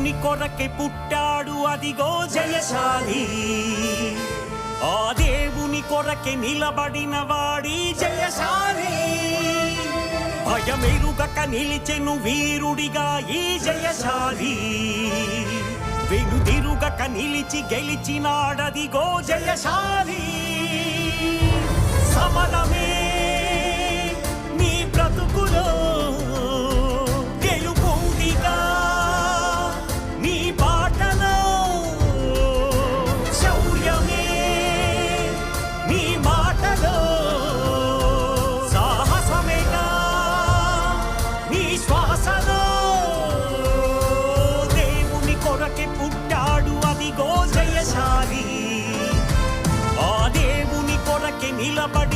దేవుని కొరకే పుట్టాడు అదిగో జయశాలి. ఆ దేవుని కొరకే నిలబడిన వాడి జయశాలి. భయమెరుగక నిలిచెను వీరుడిగా ఈ జయశాలి. వెనుదిరుగక నిలిచి గెలిచినాడదిగో జయశాలి. పుట్టాడు అదిగో జయశాలి ఆ దేవుని కొరకే నిలబడి